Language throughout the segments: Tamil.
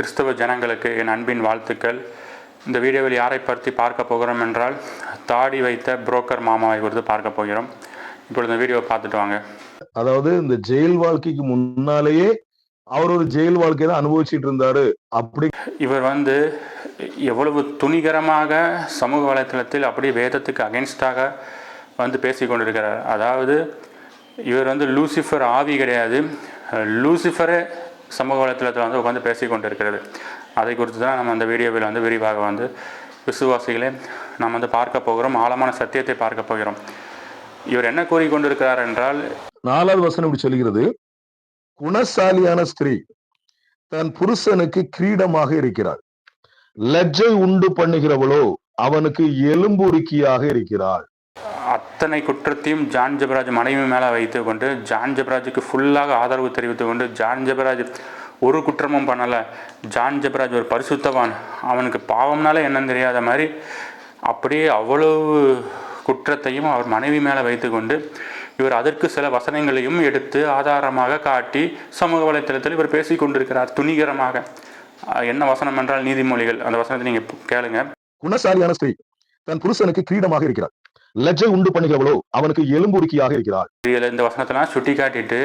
கிறிஸ்தவ ஜனங்களுக்கு என் அன்பின் வாழ்த்துக்கள். இந்த வீடியோவில் யாரை பற்றி பார்க்க போகிறோம் என்றால் தாடி வைத்த புரோக்கர் மாமாவை குறித்து பார்க்க போகிறோம். இப்பொழுது இந்த வீடியோவை பார்த்துட்டு வாங்க. அதாவது இந்த ஜெயில் வாழ்க்கைக்கு முன்னாலேயே அவர் ஒரு ஜெயில் வாழ்க்கையை தான் அனுபவிச்சுட்டு இருந்தாரு. அப்படி இவர் வந்து எவ்வளவு துணிகரமாக சமூக வலைத்தளத்தில் அப்படியே வேதத்துக்கு அகென்ஸ்டாக வந்து பேசி கொண்டிருக்கிறார். அதாவது இவர் வந்து லூசிஃபர் ஆவி கிடையாது. லூசிஃபரே சமூக வலைத்தளத்தில் வந்து உட்காந்து பேசி கொண்டிருக்கிறது. அதை குறித்து தான் நம்ம அந்த வீடியோவில் வந்து விரிவாக வந்து விசுவாசிகளே நாம் வந்து பார்க்க போகிறோம். ஆழமான சத்தியத்தை பார்க்க போகிறோம். இவர் என்ன கூறிக்கொண்டிருக்கிறார் என்றால் நாலாவது வசனம் இப்படி சொல்கிறது குணசாலியான ஸ்திரீ தன் புருஷனுக்கு கிரீடமாக இருக்கிறாள். லஜ்ஜை உண்டு பண்ணுகிறவளோ அவனுக்கு எலும்புருக்கியாக இருக்கிறாள். அத்தனை குற்றத்தையும் ஜான் ஜபராஜ் மனைவி மேலே வைத்து கொண்டு ஜான் ஜெபராஜுக்கு ஃபுல்லாக ஆதரவு தெரிவித்து கொண்டு ஜான் ஜெபராஜ் ஒரு குற்றமும் பண்ணலை. ஜான் ஜெபராஜ் ஒரு பரிசுத்தவான். அவனுக்கு பாவம்னால என்னன்னு தெரியாத மாதிரி அப்படியே அவ்வளவு குற்றத்தையும் அவர் மனைவி மேலே வைத்துக்கொண்டு இவர் அதற்கு சில வசனங்களையும் எடுத்து ஆதாரமாக காட்டி சமூக வலைத்தளத்தில் இவர் பேசிக் கொண்டிருக்கிறார் துணிகரமாக. என்ன வசனம் என்றால் நீதிமொழிகள். அந்த வசனத்தை நீங்கள் கேளுங்க. குணசாலியான ஸ்திரீ தன் புருஷனுக்கு கிரீடமாக இருக்கிறார். லஜ்ஜை உண்டு பண்ணுகிறவளோ அவனுக்கு எலும்புருக்கியாக இருக்கிறாள். இதில் இந்த வசனத்தெல்லாம் சுட்டி காட்டிட்டு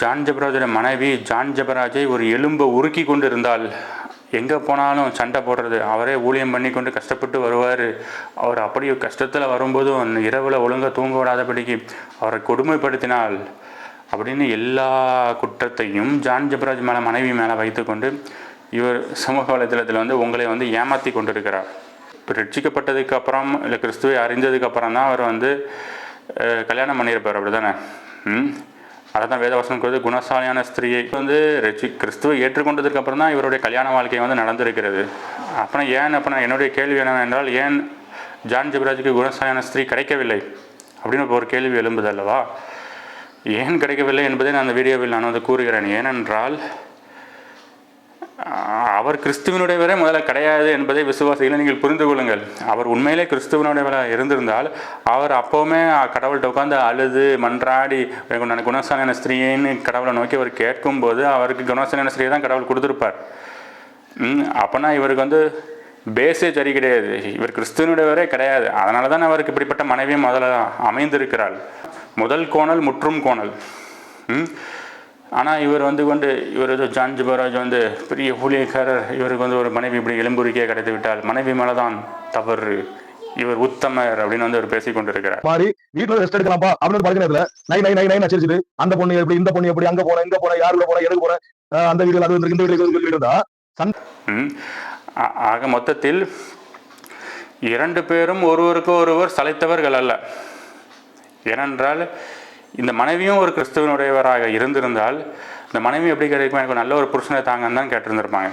ஜான் ஜபராஜோட மனைவி ஜான் ஜபராஜை ஒரு எலும்பை உருக்கி கொண்டு இருந்தால் எங்கே போனாலும் சண்டை போடுறது. அவரே ஊழியம் பண்ணி கொண்டு கஷ்டப்பட்டு வருவார். அவர் அப்படி கஷ்டத்தில் வரும்போதும் இரவில் ஒழுங்காக தூங்க விடாதபடிக்கு அவரை கொடுமைப்படுத்தினால் அப்படின்னு எல்லா குற்றத்தையும் ஜான் ஜபராஜ் மேலே மனைவி மேலே வைத்துக்கொண்டு இவர் சமூக வலைதளத்தில் வந்து உங்களை வந்து ஏமாற்றி கொண்டிருக்கிறார். இப்போ ரட்சிக்கப்பட்டதுக்கு அப்புறம் இல்லை கிறிஸ்துவை அறிஞ்சதுக்கு அப்புறம் தான் அவர் வந்து கல்யாணம் பண்ணியிருப்பார் அப்படி தானே ம்? அதை தான் வேதவசனம் குறித்து குணசாலியான ஸ்திரியை வந்து ரட்சி கிறிஸ்துவை ஏற்றுக்கொண்டதுக்கு அப்புறம் தான் இவருடைய கல்யாண வாழ்க்கை வந்து நடந்திருக்கிறது. அப்புறம் ஏன் அப்புறம் என்னுடைய கேள்வி என்னவென்றால் ஏன் ஜான் ஜிபராஜுக்கு குணசாலியான ஸ்திரீ கிடைக்கவில்லை? அப்படின்னு ஒரு கேள்வி எழும்புது அல்லவா? ஏன் கிடைக்கவில்லை என்பதை நான் அந்த வீடியோவில் நான் வந்து கூறுகிறேன். ஏனென்றால் அவர் கிறிஸ்துவனுடையவரே முதல்ல கிடையாது என்பதை விசுவாசிகளை நீங்கள் புரிந்து கொள்ளுங்கள். அவர் உண்மையிலே கிறிஸ்துவனுடையவராக இருந்திருந்தால் அவர் அப்போவுமே கடவுள்கிட்ட உட்காந்து அழுது மன்றாடி நான் குணசாலியான ஸ்திரீன்னு கடவுளை நோக்கி அவர் கேட்கும்போது அவருக்கு குணசாலியான ஸ்திரீயை தான் கடவுள் கொடுத்துருப்பார். ம், அப்போனா இவருக்கு வந்து பேஸே சரி கிடையாது. இவர் கிறிஸ்துவனுடையவரே கிடையாது. அதனால தான் அவருக்கு இப்படிப்பட்ட மனைவியும் முதல்ல அமைந்திருக்கிறாள். முதல் கோணல் முற்றும் கோணல். ம் ஆனால் இவர் வந்து கொண்டு இவர் ஏதோ ஜான் ஜிபராஜ் வந்து பெரிய ஊழியக்காரர் இவருக்கு வந்து ஒரு மனைவி இப்படி எலும்புரிக்கையே கிடைத்து விட்டால் மனைவி மேலே தான் தவறு இவர் உத்தமர் அப்படின்னு வந்து அவர் பேசிக் கொண்டிருக்கிறார். மாதிரி வீட்டுல ரெஸ்ட் எடுக்கலாம்ப்பா அப்படின்னு படுக்கிறதுல நை நை நை நை நச்சிருச்சுது அந்த பொண்ணு எப்படி இந்த பொண்ணு எப்படி அங்க போன இங்க போன யாருல போன எதுக்கு அஹ் அந்த வீடுல அது வந்து இந்த சொல்லிட்டு இருந்தா? ஆக மொத்தத்தில் இரண்டு பேரும் ஒருவருக்கு ஒருவர் சளைத்தவர்கள் அல்ல. ஏனென்றால் இந்த மனைவியும் ஒரு கிறிஸ்துவனுடையவராக இருந்திருந்தால் இந்த மனைவி எப்படி கிடைக்கும்? எனக்கு நல்ல ஒரு புருஷனை தாங்கன்னு தான் கேட்டிருந்திருப்பாங்க.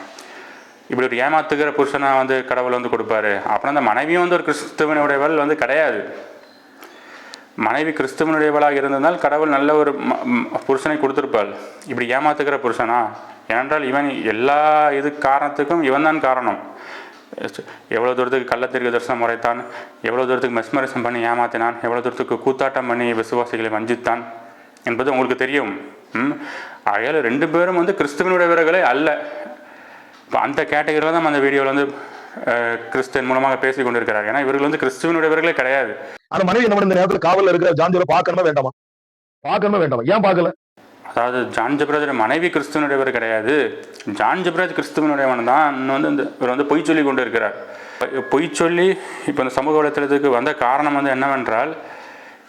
இப்படி ஒரு ஏமாத்துகிற புருஷனை வந்து கடவுள் வந்து கொடுப்பாரு. அப்புறம் அந்த மனைவியும் வந்து ஒரு கிறிஸ்துவனுடையவள் வந்து கிடையாது. மனைவி கிறிஸ்துவனுடையவளாக இருந்திருந்தால் கடவுள் நல்ல ஒரு ம- புருஷனை கொடுத்துருப்பாள். இப்படி ஏமாத்துக்கிற புருஷனா? ஏனென்றால் இவன் எல்லா இது காரணத்துக்கும் இவன் தான் காரணம். எவ்வளோ தூரத்துக்கு கள்ளத்திற்கு தரிசனம் முறைத்தான் எவ்வளோ தூரத்துக்கு மெஸ்மரிசம் பண்ணி ஏமாத்தினான் எவ்வளோ தூரத்துக்கு கூத்தாட்டம் பண்ணி விசுவாசிகளை வஞ்சித்தான் என்பது உங்களுக்கு தெரியும். ஆகையால் ரெண்டு பேரும் வந்து கிறிஸ்துவனுடையவர்களே அல்ல. இப்போ அந்த கேட்டகரியில் தான் அந்த வீடியோவில் வந்து கிறிஸ்டன் கிறிஸ்தன் மூலமாக பேசி கொண்டிருக்கிறார். ஏன்னா இவர்கள் வந்து கிறிஸ்துவனுடையவர்களே கிடையாது. அந்த மனைவி என்ன பண்ண இந்த நேரத்தில் காவலில் இருக்கிற ஜான்ஜோல பார்க்கணுமே வேண்டாமா? பார்க்கணுமே வேண்டாமா? ஏன் பார்க்கல? அதாவது ஜான் ஜப்ராஜோட மனைவி கிறிஸ்துவனுடையவர் கிடையாது. ஜான் ஜப்ராஜ் கிறிஸ்துவனுடையவன் தான் இன்னும் வந்து இந்த இவர் வந்து பொய் சொல்லி கொண்டு இருக்கிறார் பொய் சொல்லி இப்போ இந்த சமூக வலைத்தளத்துக்கு வந்த காரணம் வந்து என்னவென்றால்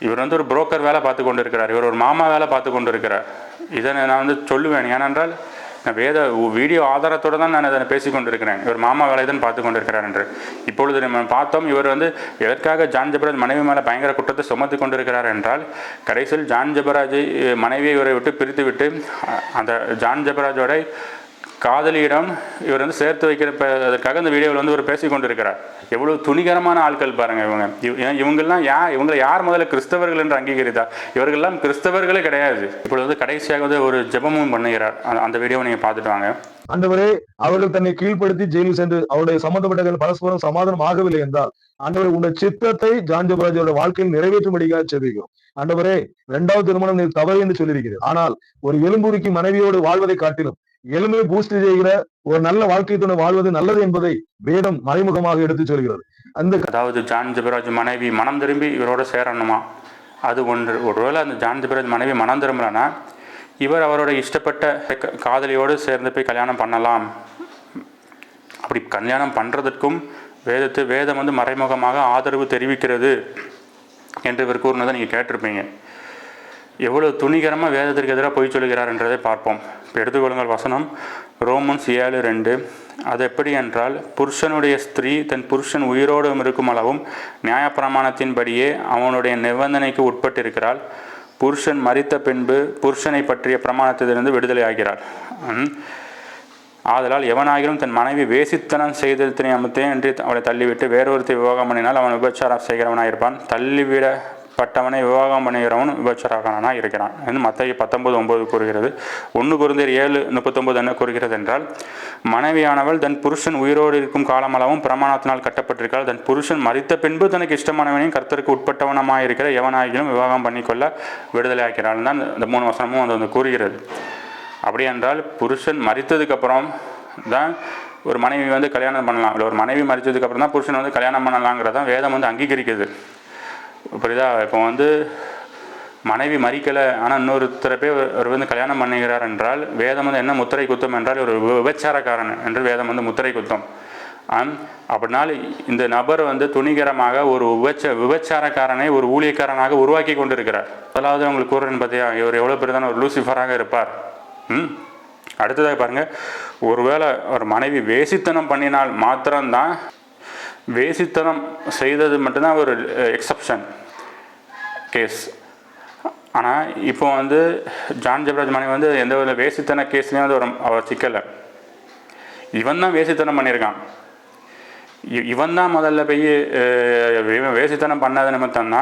இவர் வந்து ஒரு புரோக்கர் வேலை பார்த்து கொண்டு இருக்கிறார் இவர் ஒரு மாமா வேலை பார்த்து கொண்டு இருக்கிறார் இதை நான் வந்து சொல்லுவேன். ஏனென்றால் நான் வேத வீடியோ ஆதாரத்தோடு தான் நான் இதை பேசிக்கொண்டிருக்கிறேன் இவர் மாமா வேலை தான் பார்த்து கொண்டிருக்கிறார் என்று. இப்பொழுது நம்ம பார்த்தோம் இவர் வந்து எதற்காக ஜான் ஜபராஜ் மனைவி மேலே பயங்கர குற்றத்தை சுமத்து கொண்டிருக்கிறார் என்றால் கடைசியில் ஜான் ஜபராஜை மனைவியை இவரை விட்டு பிரித்து விட்டு அந்த ஜான் ஜபராஜோட காதலியிடம் இவர் வந்து சேர்த்து வைக்கிற அதற்காக இந்த வீடியோவில் வந்து இவர் பேசி கொண்டிருக்கிறார். எவ்வளவு துணிகரமான ஆட்கள் பாருங்க இவங்க. ஏன் இவங்கெல்லாம் யா இவங்களை யார் முதல்ல கிறிஸ்தவர்கள் என்று அங்கீகரித்தா? இவர்கள்லாம் கிறிஸ்தவர்களே கிடையாது. இப்பொழுது வந்து கடைசியாக வந்து ஒரு ஜெபமும் பண்ணுகிறார். அந்த- வீடியோவை நீங்கள் பார்த்துட்டு வாங்க. அந்தவரே அவர்கள் தன்னை கீழ்ப்படுத்தி ஜெயிலில் சென்று அவருடைய சம்பந்தப்பட்டவர்கள் பரஸ்பரம் சமாதானம் ஆகவில்லை என்றால் ஆண்டவரே உங்கள் சித்தத்தை ஜான்ஜபராஜோட வாழ்க்கையில் நிறைவேற்றும்படியாக செபிக்கும் ஆண்டவரே இரண்டாவது திருமணம் நீ தவறு என்று சொல்லியிருக்கிறது. ஆனால் ஒரு எலும்புருக்கி மனைவியோடு வாழ்வதை காட்டிலும் எலும்பை பூஸ்ட் செய்கிற ஒரு நல்ல வாழ்க்கை துணை வாழ்வது நல்லது என்பதை வேதம் மறைமுகமாக எடுத்து சொல்கிறது. அந்த அதாவது ஜான் ஜெபராஜ் மனைவி மனம் திரும்பி இவரோட சேரணுமா? அது ஒன்று. ஒருவேளை அந்த ஜான் ஜெபராஜ் மனைவி மனம் திரும்பலனா இவர் அவரோட இஷ்டப்பட்ட காதலியோடு சேர்ந்து போய் கல்யாணம் பண்ணலாம். அப்படி கல்யாணம் பண்ணுறதற்கும் வேதத்து வேதம் வந்து மறைமுகமாக ஆதரவு தெரிவிக்கிறது என்று இவர் கூறினதை நீங்கள் கேட்டிருப்பீங்க. எவ்வளவு துணிகரமாக வேதத்திற்கு எதிராக பொய் சொல்கிறார் என்றதை பார்ப்போம். இப்போ எடுத்துக்கொள்ளுங்கள் வசனம் ரோமன்ஸ் ஏழு ரெண்டு. அது எப்படி என்றால் புருஷனுடைய ஸ்திரீ தன் புருஷன் உயிரோடு இருக்கும் அளவும் நியாயப்பிரமாணத்தின்படியே அவனுடைய நிபந்தனைக்கு உட்பட்டிருக்கிறாள். புருஷன் மறித்த பின்பு புருஷனை பற்றிய பிரமாணத்திலிருந்து விடுதலை ஆகிறாள். ஆதலால் எவனாகிலும் தன் மனைவி வேசித்தனம் செய்ததினை அமைத்தேன் என்று அவளை தள்ளிவிட்டு வேறொருத்தை விவாகம் பண்ணினால் அவன் விபச்சாரம் செய்கிறவனாயிருப்பான். பட்டவனை விவாகம் பண்ணுகிறவன் விபச்சராகனா இருக்கிறான். என்று மத்திய பத்தொன்பது ஒன்பது கூறுகிறது. ஒன்று குருந்தர் ஏழு முப்பத்தொன்பது என்ன கூறுகிறது என்றால் மனைவியானவள் தன் புருஷன் உயிரோடு இருக்கும் காலமளவும் பிரமாணத்தினால் கட்டப்பட்டிருக்காள் தன் புருஷன் மறித்த பின்பு தனக்கு இஷ்டமானவனையும் கர்த்தருக்கு உட்பட்டவனமாக இருக்கிற எவனாகிலும் விவாகம் பண்ணிக்கொள்ள விடுதலை ஆக்கிறாள் தான் இந்த மூணு வசனமும் அது வந்து கூறுகிறது. அப்படி என்றால் புருஷன் மறித்ததுக்கப்புறம் தான் ஒரு மனைவி வந்து கல்யாணம் பண்ணலாம். இல்லை ஒரு மனைவி மறித்ததுக்கப்புறம் தான் புருஷன் வந்து கல்யாணம் பண்ணலாங்கிறதான் வேதம் வந்து அங்கீகரிக்குது. புரியுதா? இப்போ வந்து மனைவி மறிக்கலை ஆனால் இன்னொருத்தரை போய் அவர் வந்து கல்யாணம் பண்ணுகிறார் என்றால் வேதம் வந்து என்ன முத்திரை குத்தம் என்றால் ஒரு விபச்சாரக்காரன் என்று வேதம் வந்து முத்திரை குத்தம். அப்படினால அப்படினால் இந்த நபர் வந்து துணிகரமாக ஒரு விபச்ச விபச்சாரக்காரனை ஒரு ஊழியக்காரனாக உருவாக்கி கொண்டிருக்கிறார். முதலாவது உங்களுக்கு கூறுறேன் பார்த்தியா இவர் எவ்வளோ பெரிதான ஒரு லூசிஃபராக இருப்பார். ம்? அடுத்ததாக பாருங்கள் ஒருவேளை ஒரு மனைவி வேசித்தனம் பண்ணினால் மாத்திரம்தான் வேசித்தனம் செய்தது மட்டும்தான் ஒரு எக்ஸப்ஷன் கேஸ் ஆனால் இப்போ வந்து ஜான் ஜெபராஜ் மனைவி வந்து எந்த வித வேசித்தன கேஸ்லேயும் வந்து ஒரு அவர் சிக்கலை. இவன் தான் வேசித்தனம் பண்ணியிருக்கான். இவன் தான் முதல்ல போய் இவன் வேசித்தனம் பண்ணாத நிமித்தம்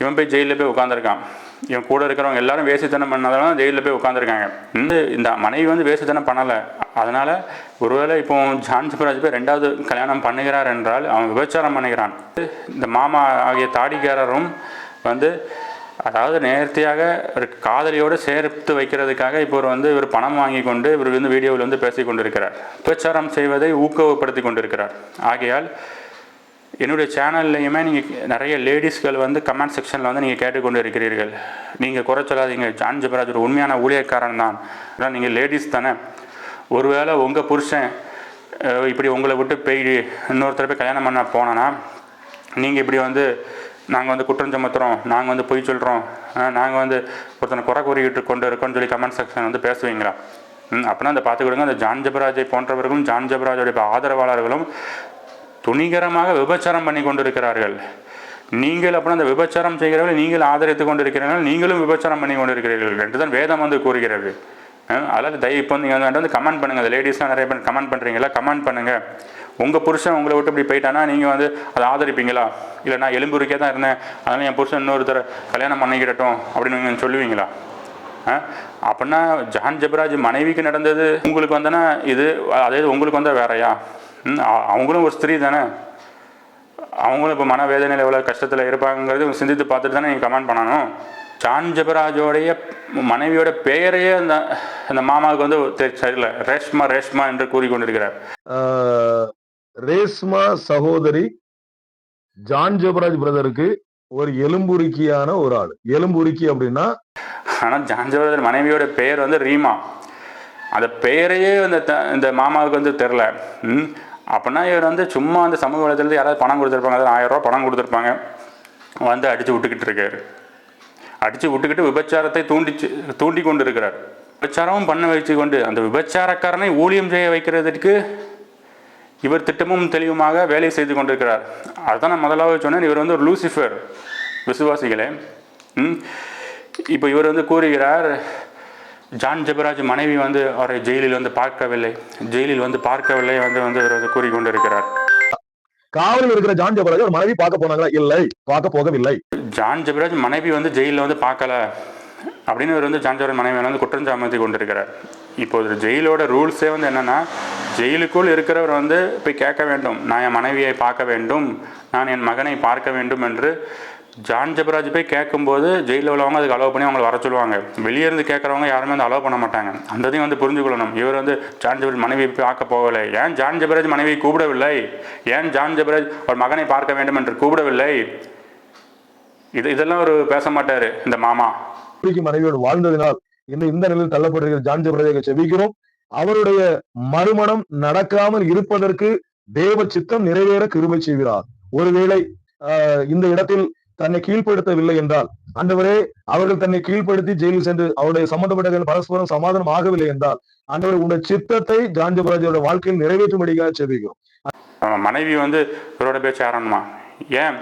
இவன் போய் ஜெயிலில் போய் உட்காந்துருக்கான் இவன் கூட இருக்கிறவங்க எல்லாரும் வேசித்தனம் பண்ணதால ஜெயிலில் போய் உட்காந்துருக்காங்க இந்த இந்த மனைவி வந்து வேசித்தனம் பண்ணலை. அதனால் ஒருவேளை இப்போ ஜான்சி பிராஜ் போய் ரெண்டாவது கல்யாணம் பண்ணுகிறார் என்றால் அவன் விபச்சாரம் பண்ணுகிறான். இந்த மாமா ஆகிய தாடிக்காரரும் வந்து அதாவது நேர்த்தியாக ஒரு காதலியோடு சேர்த்து வைக்கிறதுக்காக இப்போ வந்து இவர் பணம் வாங்கி கொண்டு இவர் வந்து வீடியோவில் வந்து பேசி கொண்டிருக்கிறார். பிரச்சாரம் செய்வதை ஊக்கப்படுத்தி கொண்டிருக்கிறார். ஆகையால் என்னுடைய சேனல்லையுமே நீங்கள் நிறைய லேடிஸ்கள் வந்து கமெண்ட் செக்ஷனில் வந்து நீங்கள் கேட்டுக்கொண்டு இருக்கிறீர்கள். நீங்கள் குறை சொல்லாதீங்க. ஜான் ஜபராஜ் ஒரு உண்மையான ஊழியக்காரன் தான். ஆனால் நீங்கள் லேடிஸ் தானே. ஒருவேளை உங்கள் புருஷன் இப்படி உங்களை விட்டு போய் இன்னொருத்தர் போய் கல்யாணம் பண்ண போனோன்னா நீங்கள் இப்படி வந்து நாங்கள் வந்து குற்றம் சுமத்துறோம் நாங்கள் வந்து பொய் சொல்கிறோம் நாங்கள் வந்து ஒருத்தனை குறை கூறிக்கிட்டு கொண்டு இருக்கோம்னு சொல்லி கமெண்ட் செக்ஷன் வந்து பேசுவீங்களா? ம் அப்படின்னா அந்த பார்த்துக்கிடுங்க அந்த ஜான் ஜபராஜை போன்றவர்களும் ஜான் ஜபராஜோடைய ஆதரவாளர்களும் துணிகரமாக விபச்சாரம் பண்ணி கொண்டிருக்கிறார்கள். நீங்கள் அப்புறம் அந்த விபச்சாரம் செய்கிறவர்கள் நீங்கள் ஆதரித்து கொண்டிருக்கிறீர்கள் நீங்களும் விபச்சாரம் பண்ணி கொண்டிருக்கிறீர்கள் என்று தான் வேதம் வந்து கூறுகிறது. அதாவது தயவு இப்போ நீங்கள் வந்து கமெண்ட் பண்ணுங்கள் அந்த லேடிஸ்லாம் நிறைய பேர் கமெண்ட் பண்ணுறீங்களா கமெண்ட் பண்ணுங்கள் உங்கள் புருஷன் உங்களை விட்டு இப்படி போயிட்டானா நீங்கள் வந்து அதை ஆதரிப்பீங்களா? இல்லை நான் எலும்புருக்கே தான் இருந்தேன் அதனால் என் புருஷன் இன்னொருத்தர் கல்யாணம் பண்ணிக்கிடட்டும் அப்படின்னு நீங்கள் சொல்லுவீங்களா? ஆ? அப்படின்னா ஜான் ஜபராஜ் மனைவிக்கு நடந்தது உங்களுக்கு வந்தனா இது அதாவது உங்களுக்கு வந்தால் வேறயா? அவங்களும் ஒரு ஸ்திரீ தானே? அவங்களும் இப்போ மனவேதனையில் எவ்வளோ கஷ்டத்தில் இருப்பாங்கிறது சிந்தித்து பார்த்துட்டு தானே நீங்கள் கமெண்ட் பண்ணணும். ஜான் ஜெபராஜோடைய மனைவியோட பெயரையே அந்த அந்த மாமாவுக்கு வந்து தெ- சரியில்லை ரேஷ்மா ரேஷ்மா என்று கூறிக்கொண்டிருக்கிறார். ரேஸ்மா சகோதரி ஜான் ஜெபராஜ் பிரதருக்கு ஒரு எலும்புருக்கியான ஒரு ஆள். எலும்புருக்கி அப்படின்னா? ஆனால் ஜான் ஜெபராஜ் மனைவியோட பெயர் வந்து ரீமா. அந்த பெயரையே இந்த த- இந்த மாமாவுக்கு வந்து தெரில அப்படின்னா இவர் வந்து சும்மா அந்த சமூக வலைதளத்தில் யாராவது பணம் கொடுத்துருப்பாங்க அதாவது ஆயிரம் பணம் கொடுத்துருப்பாங்க. வந்து அடித்து விட்டுக்கிட்டு இருக்காரு. அடித்து விட்டுக்கிட்டு விபச்சாரத்தை தூண்டிச்சு தூண்டி கொண்டு இருக்கிறார் விபச்சாரமும் பண்ண வச்சு கொண்டு அந்த விபச்சாரக்காரனை ஊழியம் செய்ய வைக்கிறதுக்கு இவர் திட்டமும் தெளிவுமாக வேலை செய்து கொண்டிருக்கிறார். அதுதான் நான் முதலாவது சொன்னேன். இவர் வந்து ஒரு லூசிஃபர். விசுவாசிகளே. ம். இப்போ இவர் வந்து கூறுகிறார் ஜான் ஜெபராஜ் மனைவி வந்து அவரை ஜெயிலில் வந்து பார்க்கவில்லை. ஜெயிலில் வந்து பார்க்கவில்லை வந்து வந்து வந்து கூறிக்கொண்டிருக்கிறார். காவலில் இருக்கிற ஜான் ஜெபராஜ் ஒரு மனைவி பார்க்க போனாங்களா? இல்லை. பார்க்க போகவில்லை. ஜான் ஜெபராஜ் மனைவி வந்து ஜெயிலில் வந்து பார்க்கல. அப்படின்னு இவர் வந்து ஜான் ஜெபராஜ் மனைவி வந்து குற்றம் சாமத்தி கொண்டிருக்கிறார். இப்போது ஜெயிலோட ரூல்ஸே வந்து என்னன்னா ஜெயிலுக்குள் இருக்கிறவர் வந்து போய் கேட்க வேண்டும். நான் என் மனைவியை பார்க்க வேண்டும். நான் என் மகனை பார்க்க வேண்டும் என்று ஜான் ஜெபராஜ் போய் கேட்கும்போது ஜெயிலில் உள்ளவங்க அதுக்கு அலோவ் பண்ணி அவங்களை வர சொல்லுவாங்க. வெளியே இருந்து கேட்குறவங்க யாருமே வந்து அலோவ் பண்ண மாட்டாங்க. அந்த இதையும் வந்து புரிஞ்சுக்கொள்ளணும். இவர் வந்து ஜான் ஜெபராஜ் மனைவி போய் பார்க்க போகலை. ஏன் ஜான் ஜெபராஜ் மனைவியை கூப்பிடவில்லை? ஏன் ஜான் ஜெபராஜ் ஒரு மகனை பார்க்க வேண்டும் என்று கூப்பிடவில்லை? இது இதெல்லாம் ஒரு பேச மாட்டாரு இந்த மாமா. மனைவியோடு வாழ்ந்ததினால் இந்த இந்த நிலையில் தள்ளப்படுகிற ஜான் ஜபராஜை செவிக்கிறோம் அவருடைய மறுமணம் நடக்காமல் இருப்பதற்கு தேவ சித்தம் நிறைவேற கிருமை செய்கிறார். ஒருவேளை ஆஹ், இந்த இடத்தில் தன்னை கீழ்ப்படுத்தவில்லை என்றால் ஆண்டவரே அவர்கள் தன்னை கீழ்ப்படுத்தி ஜெயிலில் சென்று அவருடைய சம்பந்தப்பட்ட பரஸ்பரம் சமாதானம் ஆகவில்லை என்றால் ஆண்டவர் உங்களுடைய சித்தத்தை ஜான் வாழ்க்கையில் நிறைவேற்றும்படியாக செபிக்கிறோம். மனைவி வந்து இவரோட பேச்சு ஆரம்பமா? ஏன்?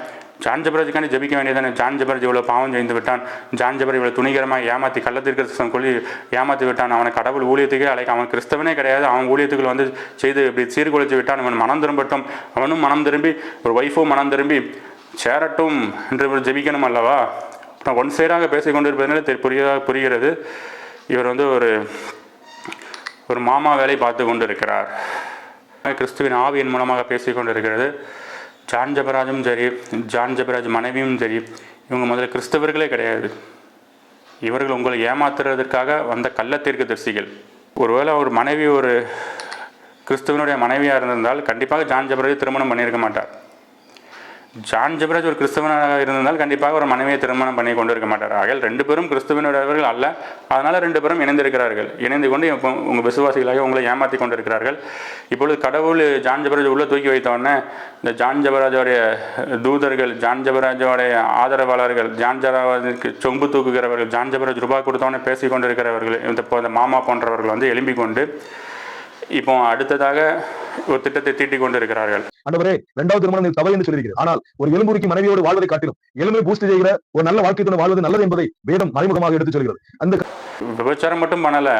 ஜான் ஜபராஜுக்காண்டி ஜபிக்க வேண்டியதானே? ஜான் ஜபராஜ் இவ்வளோ பாவம் செய்து விட்டான். ஜான் ஜபர் இவ்வளோ துணிகரமாக ஏமாற்றி கள்ளத்திற்கு சொல்லி ஏமாற்றி விட்டான். அவனை கடவுள் ஊழியத்துக்கே அழைக்க அவன் கிறிஸ்தவனே கிடையாது. அவன் ஊழியத்துக்குள்ள வந்து செய்து இப்படி சீர்குலைச்சு விட்டான். அவன் மனம் திரும்பட்டும். அவனும் மனம் திரும்பி ஒரு ஒய்ஃபும் மனம் திரும்பி சேரட்டும் என்று இவர் ஜெபிக்கணும் அல்லவா? நான் ஒன் சைடாக பேசிக்கொண்டிருப்பதனால புரியதாக தெரி- புரிகிறது. இவர் வந்து ஒரு ஒரு மாமா வேலை பார்த்து கொண்டு இருக்கிறார் கிறிஸ்துவின் ஆவியின் மூலமாக பேசிக்கொண்டிருக்கிறது. ஜான் ஜபராஜும் சரி ஜான் ஜபராஜ் மனைவியும் சரி இவங்க முதல்ல கிறிஸ்தவர்களே கிடையாது. இவர்கள் உங்களை ஏமாத்துறதற்காக வந்த கள்ளத்தீர்க்க தரிசிகள். ஒருவேளை ஒரு மனைவி ஒரு கிறிஸ்துவனுடைய மனைவியாக இருந்திருந்தால் கண்டிப்பாக ஜான் ஜபராஜ் திருமணம் பண்ணியிருக்க மாட்டார். ஜான் ஜபராஜ் ஒரு கிறிஸ்தவனாக இருந்திருந்தால் கண்டிப்பாக ஒரு மனைவியை திருமணம் பண்ணி கொண்டு இருக்க மாட்டார். ஆகையால் ரெண்டு பேரும் கிறிஸ்துவனுடையவர்கள் அல்ல. அதனால் ரெண்டு பேரும் இணைந்திருக்கிறார்கள். இணைந்து கொண்டு இப்போ உங்கள் விசுவாசிகளாக உங்களை ஏமாற்றி கொண்டிருக்கிறார்கள். இப்பொழுது கடவுள் ஜான் ஜபராஜ் உள்ளே தூக்கி வைத்த இந்த ஜான் ஜபராஜோடைய தூதர்கள் ஜான் ஜபராஜோடைய ஆதரவாளர்கள் ஜான் ஜபராஜுக்கு சொம்பு தூக்குகிறவர்கள் ஜான் ஜபராஜ் ரூபாய் கொடுத்தவொடனே பேசி கொண்டிருக்கிறவர்கள் இந்த இந்த மாமா போன்றவர்கள் வந்து எழும்பிக் கொண்டு இப்போ அடுத்ததாக ஒரு திட்டத்தை தீட்டிக் கொண்டு இருக்கிறார்கள் ஆண்டவரே இரண்டாவது திருமணம் நீர் தவறு என்று சொல்லியிருக்கிறது ஆனால் ஒரு எலும்புரிக்கு மனைவியோடு வாழ்வதை காட்டிலும் எலும்பை பூஸ்ட் செய்கிற ஒரு நல்ல வாழ்க்கை வாழ்வது நல்லது என்பதை வேதம் மறைமுகமாக எடுத்துச் சொல்கிறது. அந்த விபச்சாரம் மட்டும் பண்ணல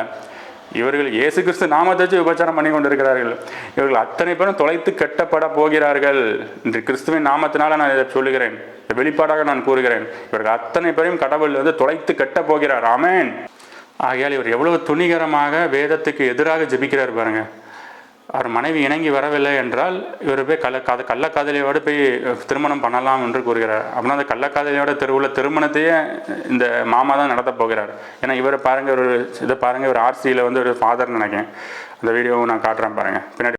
இவர்கள் இயேசு கிறிஸ்து நாமத்தை விபச்சாரம் பண்ணி கொண்டிருக்கிறார்கள். இவர்கள் அத்தனை பேரும் தொலைத்து கட்டப்பட போகிறார்கள். இந்த கிறிஸ்துவின் நாமத்தினால நான் இதை சொல்லுகிறேன். வெளிப்பாடாக நான் கூறுகிறேன். இவர்கள் அத்தனை பேரையும் கடவுள் வந்து தொலைத்து கட்ட போகிறார். ஆமென். ஆகையால் இவர் எவ்வளவு துணிகரமாக வேதத்துக்கு எதிராக ஜபிக்கிறார் பாருங்க. அவர் மனைவி இணங்கி வரவில்லை என்றால் இவர் போய் கள்ள காத கள்ளக்காதலியோடு போய் திருமணம் பண்ணலாம் என்று கூறுகிறார். அப்படின்னா அந்த கள்ளக்காதலியோட தெருவுள்ள திருமணத்தையே இந்த மாமா தான் நடத்த போகிறார். ஏன்னா இவரை பாருங்க ஒரு இதை பாருங்க ஒரு ஆர்சியில் வந்து ஒரு ஃபாதர் நினைக்கிறேன். அந்த வீடியோவை நான் காட்டுறேன் பாருங்க. பின்னாடி.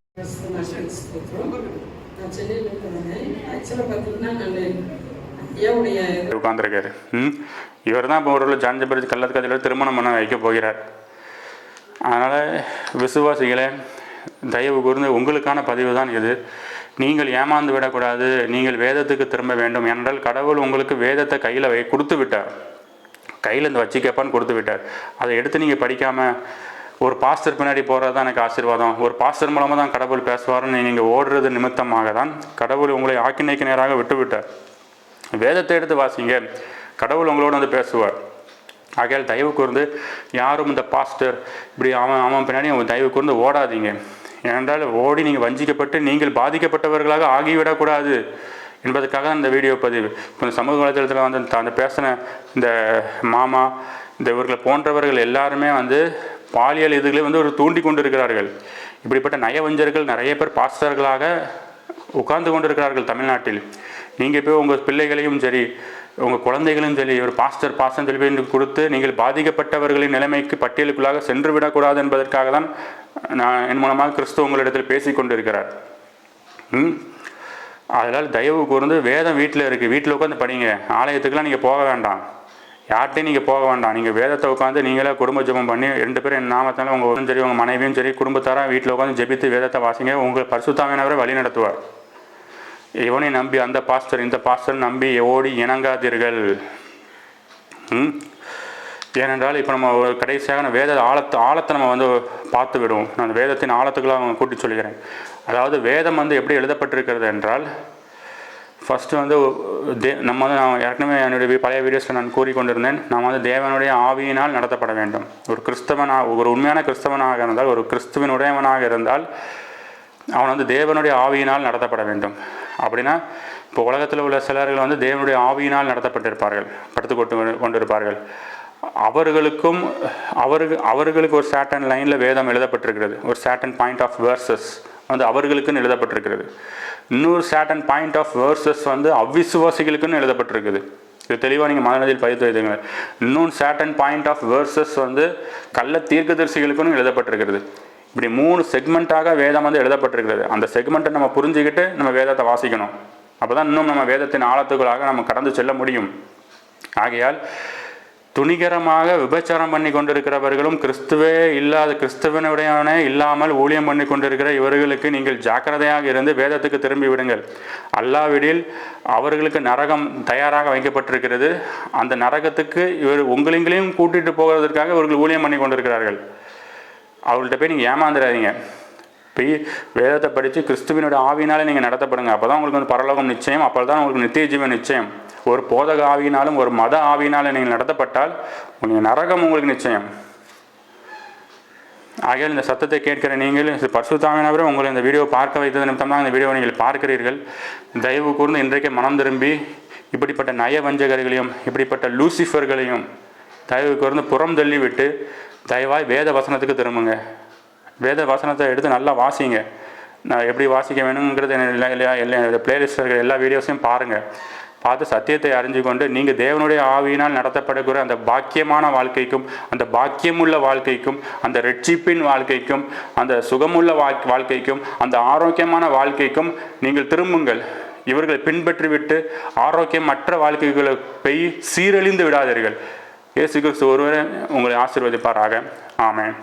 உட்காந்துருக்காரு ம்? இவர் தான் இப்போ ஒரு ஜான் ஜபரிஜ் திருமணம் பண்ண வைக்க போகிறார். அதனால் விசுவாசிகளே தயவு கூர்ந்து உங்களுக்கான பதிவு தான் இது. நீங்கள் ஏமாந்து விடக்கூடாது. நீங்கள் வேதத்துக்கு திரும்ப வேண்டும். என்றால் கடவுள் உங்களுக்கு வேதத்தை கையில் வை கொடுத்து விட்டார். கையில் இந்த வச்சிக்கப்பான்னு கொடுத்து விட்டார். அதை எடுத்து நீங்கள் படிக்காமல் ஒரு பாஸ்டர் பின்னாடி போகிறது தான் எனக்கு ஆசீர்வாதம். ஒரு பாஸ்டர் மூலமாக தான் கடவுள் பேசுவார்னு நீங்கள் ஓடுறது நிமித்தமாக தான் கடவுள் உங்களை ஆக்கினைக்கு நேராக விட்டு விட்டார் வேதத்தை எடுத்து வாசிங்க. கடவுள் உங்களோட வந்து பேசுவார். ஆகையால் தயவு கூர்ந்து யாரும் இந்த பாஸ்டர் இப்படி அவன் அவன் பின்னாடி அவன் தயவு கூர்ந்து ஓடாதீங்க. ஏனென்றால் ஓடி நீங்கள் வஞ்சிக்கப்பட்டு நீங்கள் பாதிக்கப்பட்டவர்களாக ஆகிவிடக்கூடாது என்பதற்காக தான் இந்த வீடியோ பதிவு. இப்போ இந்த சமூக வலைதளத்தில் வந்து அந்த- அந்த பேசின இந்த மாமா இந்த இவர்களை போன்றவர்கள் எல்லாருமே வந்து பாலியல் இதுகளை வந்து ஒரு தூண்டி கொண்டு இருக்கிறார்கள் இப்படிப்பட்ட நயவஞ்சர்கள் நிறைய பேர் பாஸ்டர்களாக உட்கார்ந்து கொண்டிருக்கிறார்கள் தமிழ்நாட்டில். நீங்கள் போய் உங்கள் பிள்ளைகளையும் சரி உங்கள் குழந்தைகளும் சொல்லி ஒரு பாஸ்டர் பாஸ்டர் சொல்லி கொடுத்து நீங்கள் பாதிக்கப்பட்டவர்களின் நிலைமைக்கு பட்டியலுக்குள்ளாக சென்று விடக்கூடாது என்பதற்காக தான் நான் என் மூலமாக கிறிஸ்துவ உங்களிடத்தில் பேசி கொண்டிருக்கிறார். ம்? அதனால் தயவு கூர்ந்து வேதம் வீட்டில் இருக்குது வீட்டில் உட்காந்து படிங்க. ஆலயத்துக்கெலாம் நீங்கள் போக வேண்டாம். யார்கிட்டையும் நீங்கள் போக வேண்டாம். நீங்கள் வேதத்தை உட்காந்து நீங்களே குடும்ப ஜெபம் பண்ணி ரெண்டு பேரும் என் நாமத்தாலும் உங்கள் சரி உங்கள் மனைவியும் சரி குடும்பத்தாராக வீட்டில் உட்காந்து ஜெபித்து வேதத்தை வாசிங்க. உங்கள் பரிசுத்தாவினவரை வழி நடத்துவார் இவனை நம்பி அந்த பாஸ்டர் இந்த பாஸ்டர் நம்பி ஓடி இணங்காதீர்கள். ஏனென்றால் இப்போ நம்ம ஒரு கடைசியாக நம்ம வேத ஆழத்தை ஆழத்தை நம்ம வந்து பார்த்து விடுவோம் நான் அந்த வேதத்தின் அவங்க கூட்டி சொல்கிறேன் அதாவது வேதம் வந்து எப்படி எழுதப்பட்டிருக்கிறது என்றால் ஃபஸ்ட்டு வந்து தே நம்ம வந்து நான் ஏற்கனவே என்னுடைய பழைய வீடியோஸில் நான் கூறிக்கொண்டிருந்தேன். நாம் வந்து தேவனுடைய ஆவியினால் நடத்தப்பட வேண்டும். ஒரு கிறிஸ்தவனாக ஒரு உண்மையான கிறிஸ்தவனாக இருந்தால் ஒரு கிறிஸ்துவின் உடையவனாக இருந்தால் அவன் வந்து தேவனுடைய ஆவியினால் நடத்தப்பட வேண்டும். அப்படின்னா இப்போ உலகத்தில் உள்ள சிலர்கள் வந்து தேவனுடைய ஆவியினால் நடத்தப்பட்டிருப்பார்கள் படுத்து கொண்டு கொண்டிருப்பார்கள். அவர்களுக்கும் அவருக்கு அவர்களுக்கு ஒரு சேட்டன் லைனில் வேதம் எழுதப்பட்டிருக்கிறது. ஒரு சேட்டன் பாயிண்ட் ஆஃப் வேர்சஸ் வந்து அவர்களுக்குன்னு எழுதப்பட்டிருக்கிறது. இன்னொரு சேட்டன் பாயிண்ட் ஆஃப் வேர்சஸ் வந்து அவ்விசுவாசிகளுக்குன்னு எழுதப்பட்டிருக்குது. இது தெளிவாக நீங்கள் மனதில் பயிர்த்து வைத்துங்க இன்னொன்று சேட்டன் பாயிண்ட் ஆஃப் வேர்சஸ் வந்து கள்ள தீர்க்கதரிசிகளுக்குன்னு எழுதப்பட்டிருக்கிறது. இப்படி மூணு செக்மெண்ட்டாக வேதம் வந்து எழுதப்பட்டிருக்கிறது. அந்த செக்மெண்ட்டை நம்ம புரிஞ்சுக்கிட்டு நம்ம வேதத்தை வாசிக்கணும். அப்போ தான் இன்னும் நம்ம வேதத்தின் ஆழத்துக்குள்ளாக நம்ம கடந்து செல்ல முடியும். ஆகையால் துணிகரமாக விபச்சாரம் பண்ணி கொண்டிருக்கிறவர்களும் கிறிஸ்துவே இல்லாத கிறிஸ்துவனுடையவனே இல்லாமல் ஊழியம் பண்ணி கொண்டிருக்கிற இவர்களுக்கு நீங்கள் ஜாக்கிரதையாக இருந்து வேதத்துக்கு திரும்பி விடுங்கள். அல்லாவிடில் அவர்களுக்கு நரகம் தயாராக வைக்கப்பட்டிருக்கிறது. அந்த நரகத்துக்கு இவர் உங்களிங்களையும் கூட்டிட்டு போகிறதற்காக இவர்கள் ஊழியம் பண்ணி கொண்டிருக்கிறார்கள். அவள்கிட்ட போய் நீங்கள் ஏமாந்துடாதீங்க போய் வேதத்தை படித்து கிறிஸ்துவினோட ஆவினாலே நீங்கள் நடத்தப்படுங்க. அப்போ தான் உங்களுக்கு வந்து பரலோகம் நிச்சயம் அப்போ தான் உங்களுக்கு நித்திய ஜீவன் நிச்சயம். ஒரு போதக ஆவியினாலும் ஒரு மத ஆவியினாலும் நீங்கள் நடத்தப்பட்டால் உங்களுக்கு நரகம் உங்களுக்கு நிச்சயம். ஆகையால் இந்த சத்தத்தை கேட்கிற நீங்கள் பரிசுத்தாமினவரை உங்களை இந்த வீடியோ பார்க்க வைத்தது நிமித்தம்தான் இந்த வீடியோவை நீங்கள் பார்க்கிறீர்கள். தயவு கூர்ந்து இன்றைக்கே மனம் திரும்பி இப்படிப்பட்ட நய வஞ்சகர்களையும் இப்படிப்பட்ட லூசிஃபர்களையும் தயவு கூர்ந்து புறம் தள்ளிவிட்டு தயவாய் வேத வசனத்துக்கு திரும்புங்க. வேத வசனத்தை எடுத்து நல்லா வாசிங்க. நான் எப்படி வாசிக்க வேணுங்கிறது எல்லா இல்லையா எல்லா பிளேலிஸ்டில் இருக்கிற எல்லா வீடியோஸையும் பாருங்கள் பார்த்து சத்தியத்தை அறிஞ்சு கொண்டு நீங்கள் தேவனுடைய ஆவியினால் நடத்தப்படக்கூடிய அந்த பாக்கியமான வாழ்க்கைக்கும் அந்த பாக்கியமுள்ள வாழ்க்கைக்கும் அந்த ரட்சிப்பின் வாழ்க்கைக்கும் அந்த சுகமுள்ள வாழ்க்கைக்கும் அந்த ஆரோக்கியமான வாழ்க்கைக்கும் நீங்கள் திரும்புங்கள். இவர்களை பின்பற்றிவிட்டு ஆரோக்கியமற்ற வாழ்க்கைகளை பெய் சீரழிந்து விடாதீர்கள். இயேசு கிறிஸ்து ஒருவரே உங்களை ஆசீர்வதிப்பாராக. ஆமேன்.